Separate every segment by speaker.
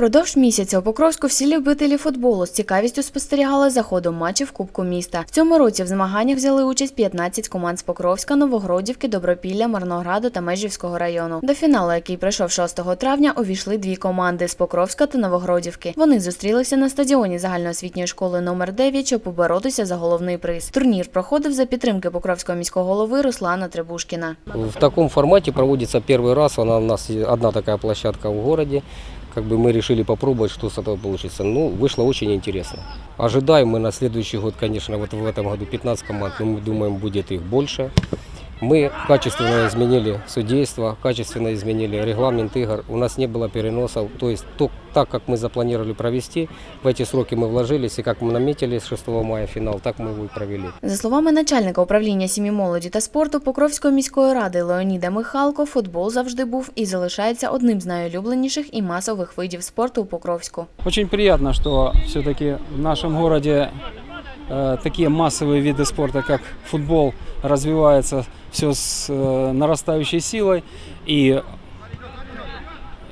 Speaker 1: Продовж місяця у Покровську всі любителі футболу з цікавістю спостерігали за ходом матчів Кубку міста. В цьому році в змаганнях взяли участь 15 команд з Покровська, Новогродівки, Добропілля, Марнограду та Межівського району. До фіналу, який пройшов 6 травня, увійшли дві команди з Покровська та Новогродівки. Вони зустрілися на стадіоні загальноосвітньої школи номер 9, щоб поборотися за головний приз. Турнір проходив за підтримки Покровського міського голови Руслана Требушкіна.
Speaker 2: В таком формате проводится первый раз. Она у нас одна такая площадка в городе Как бы мы решили попробовать, что с этого получится. Ну, вышло очень интересно. Ожидаем мы на следующий год, конечно, вот в этом году 15 команд, но мы думаем, будет их больше. Мы качественно изменили судейство, качественно изменили регламент игр. У нас не было переносов. То есть то, так, как мы запланировали провести, в эти сроки мы вложились, и как мы наметили с 6 мая финал, так мы его и провели.
Speaker 1: За словами начальника управління сім'ї молоді та спорту Покровської міської ради Леоніда Михалко, футбол завжди був і залишається одним з найулюбленіших і масових видів спорту у Покровську.
Speaker 3: Очень приятно, что все-таки в нашем городе э, такие массовые виды спорта, как футбол, развиваются все с э, нарастающей силой. И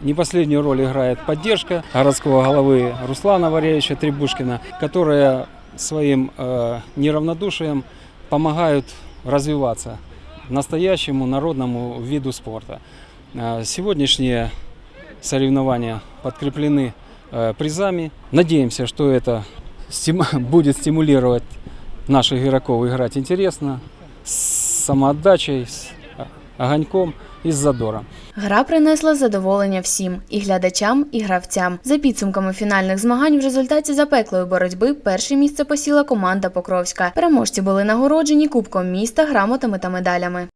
Speaker 3: не последнюю роль играет поддержка городского головы Руслана Варевича Требушкина, которые своим э, неравнодушием помогают развиваться настоящему народному виду спорта. Э, Сегодняшние соревнования подкреплены э, призами. Надеемся, что это стим- будет стимулировать наших игроков играть интересно, с самоотдачей, с огоньком и с задором.
Speaker 1: Гра принесла задоволення всім і глядачам, і гравцям. За підсумками фінальних змагань в результаті запеклої боротьби перше місце посіла команда Покровська. Переможці були нагороджені кубком міста, грамотами та медалями.